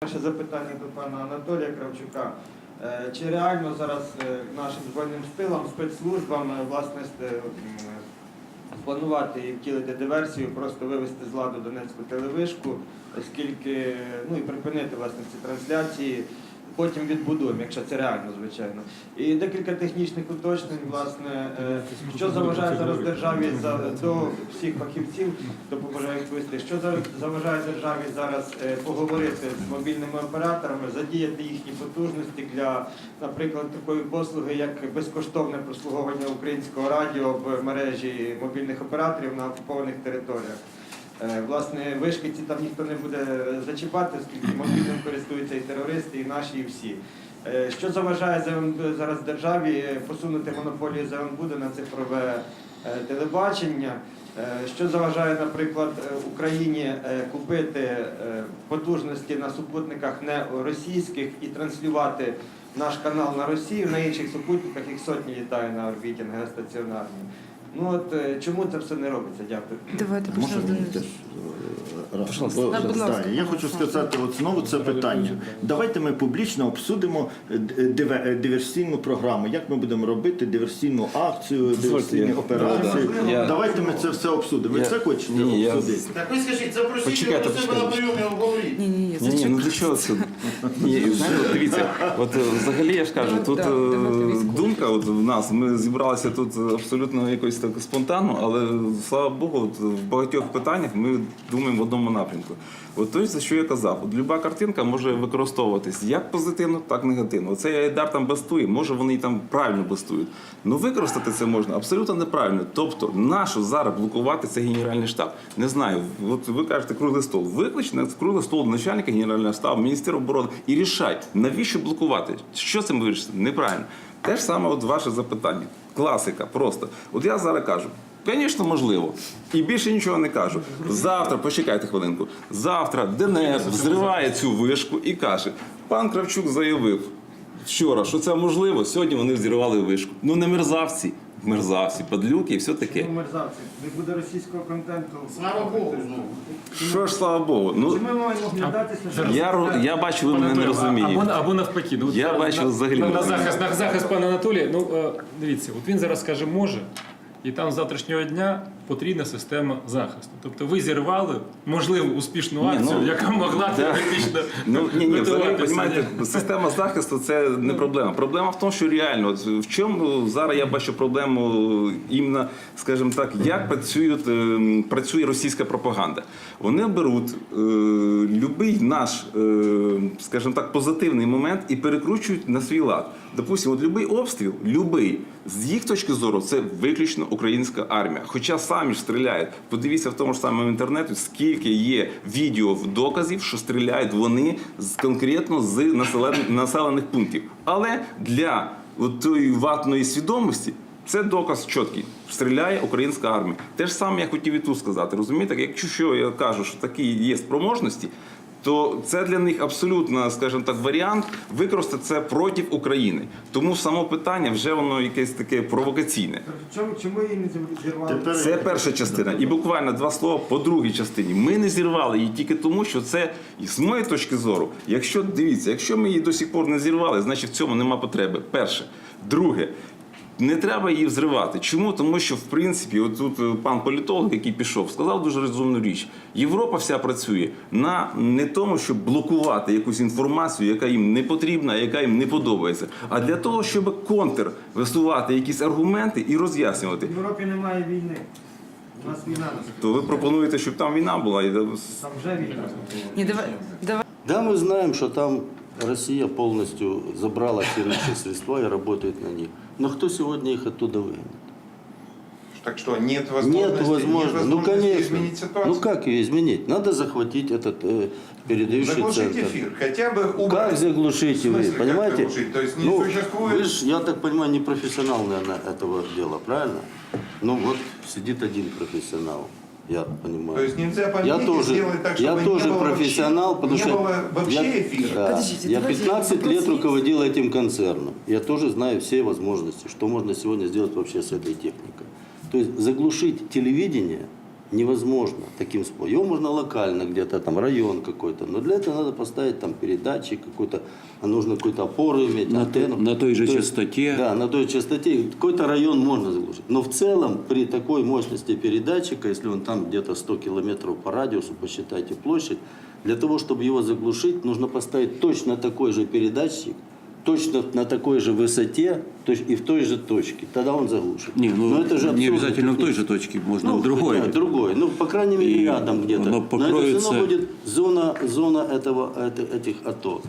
Перше запитання до пана Анатолія Кравчука. Е, Чи реально зараз е, нашим збройним силам, спецслужбам е, власне спланувати і втілити диверсію, просто вивести з ладу Донецьку телевишку, оскільки ну і припинити власне ці трансляції. Потім відбудуємо, якщо це реально, звичайно. І декілька технічних уточнень, власне, е, що заважає зараз державі за до всіх фахівців, допомагає відповісти, що за- заважає державі зараз е, поговорити з мобільними операторами, задіяти їхні потужності для, наприклад, такої послуги, як безкоштовне прослуговування українського радіо в мережі мобільних операторів на окупованих територіях. Е, Власне, вишки ці там ніхто не буде зачіпати, оскільки мобільним користуються і терористи, і наші, і всі. Е, Що заважає зараз державі посунути монополію ЗМБУДа на цифрове е, телебачення? Що заважає, наприклад, Україні купити потужності на супутниках не російських і транслювати наш канал на Росію, на інших супутниках їх сотні літає на орбіті геостаціонарній. Ну от е, чому це все не робиться? Дякую. Давайте Можна пожалуйста. мені теж е, раз? Бо, Да, будь ласка. да, Я хочу сказати от знову це питання. Давайте ми публічно обсудимо е, д- диве- е, диверсійну програму. Як ми будемо робити диверсійну акцію, диверсійні я- операції. Да, я- Давайте ми це все обсудимо. Ви Я- це хочете Ні, я- обсудити? Так ви скажіть, запросіть Почекайте, його до себе на почекайте. прийом і обговоріть. Ні, ні, ні, Ні, ні, ну для чого це? Ні, знаєте, от дивіться, от е, взагалі я ж кажу, тут Да, е, давайте військові. думка от в нас, ми зібралися тут абсолютно якось так спонтанно, але слава Богу, от в багатьох питаннях ми думаємо в одному напрямку. От той, за що я казав, от люба картинка може використовуватись як позитивно, так і негативно. Оцей Айдар там бастує, може вони і там правильно бастують. Ну використати це можна абсолютно неправильно. Тобто, нащо зараз блокувати цей генеральний штаб? Не знаю. От ви кажете круглий стол. Виклич на круглий стол начальника генерального штабу, міністра оборони і рішай, навіщо блокувати? Що цим вирішити? Неправильно. Те ж саме, от ваше запитання. Класика, просто. От я зараз кажу. Звісно, можливо. І більше нічого не кажу. Завтра, почекайте хвилинку. Завтра ДНР взриває цю вишку і каже: пан Кравчук заявив вчора, що це можливо. Сьогодні вони взірвали вишку. Ну не мерзавці, мерзавці, падлюки і все таке. Мерзавці, не буде російського контенту. Слава Богу. Що ж, слава Богу. ну Чи ми маємо оглядатися, що я, ро- я бачу, ви мене не Або, розумієте. або навпаки. Ну, от Я на- бачу, на, взагалі на, не на розумію. захист, на захист пана Анатолія. Ну е, дивіться, от він зараз каже може, і там з завтрашнього дня потрібна система захисту. Тобто ви зірвали можливо успішну Ні, акцію, ну, яка могла да. теоретично Ну ні, ні, взагалі, розумієте, система захисту це не проблема. Проблема в тому, що реально от в чому зараз я бачу проблему іменно, скажімо так, як працюють, е, працює російська пропаганда. Вони беруть е, любий наш, е, скажімо так, позитивний момент і перекручують на свій лад. Допустимо, от любий обстріл, любий, з їх точки зору, це виключно українська армія. Хоча самі ж стріляють. Подивіться в тому ж самому інтернеті, скільки є відео доказів, що стріляють вони конкретно з населених, пунктів. Але для тої ватної свідомості. Це доказ чіткий. Стріляє українська армія. Те ж саме я хотів і тут сказати. Розумієте, якщо що я кажу, що такі є спроможності, то це для них абсолютно, скажімо так, варіант використати це проти України. Тому само питання вже воно якесь таке провокаційне. Чому, чому її не зірвали? Це перша частина. І буквально два слова по другій частині. Ми не зірвали її тільки тому, що це, з моєї точки зору, якщо дивіться, якщо ми її до сих пор не зірвали, значить в цьому нема потреби. Перше. Друге. Не треба її взривати. Чому? Тому що в принципі, от тут е, пан політолог, який пішов, сказав дуже розумну річ. Європа вся працює на не тому, щоб блокувати якусь інформацію, яка їм не потрібна, яка їм не подобається, а для того, щоб контр висувати якісь аргументи і роз'яснювати. В Європі немає війни. У нас війна То ви пропонуєте, щоб там війна була і Там вже війна. Ні, давай, давай. Да, мы знаем, что там Россия полностью забрала все наши средства и работает на них. Но кто сегодня их оттуда выгонит? Так что нет возможности, Нет нет возможности. Ну, конечно. изменить ситуацию. Ну, как ее изменить? Надо захватить этот э, передающий Заглушить центр. эфир, хотя бы убрать. Как заглушить как понимаете? заглушить? То есть не ну, существует- Вы ж, я так понимаю, не профессионал, наверное, этого дела, правильно? Ну вот сидит один профессионал, я понимаю. То есть нельзя я поменять тоже, и сделать так, чтобы я не тоже было профессионал, вообще, потому не что было вообще я, эфира. да, Подождите, я давайте 15 вопрос лет есть? руководил этим концерном. Я тоже знаю все возможности, что можно сегодня сделать вообще с этой техникой. То есть заглушить телевидение невозможно таким способом. Его можно локально где-то там район какой-то, но для этого надо поставить там передатчик какой-то, нужно какую-то опору иметь, На антенну. на той же То есть, частоте. Да, на той частоте. Какой-то район можно заглушить. Но в целом при такой мощности передатчика, если он там где-то 100 километров по радиусу, посчитайте площадь, для того, чтобы его заглушить, нужно поставить точно такой же передатчик, точно на такой же высоте точ- и в той же точке. Тогда он заглушит. Не, ну, Но это же не абсурдно обязательно в той же технически. точке, можно Ну, в другой. да, другой. Ну, по крайней мере, И рядом где-то. оно Но это все покроется- равно будет зона, зона этого, это- этих АТО.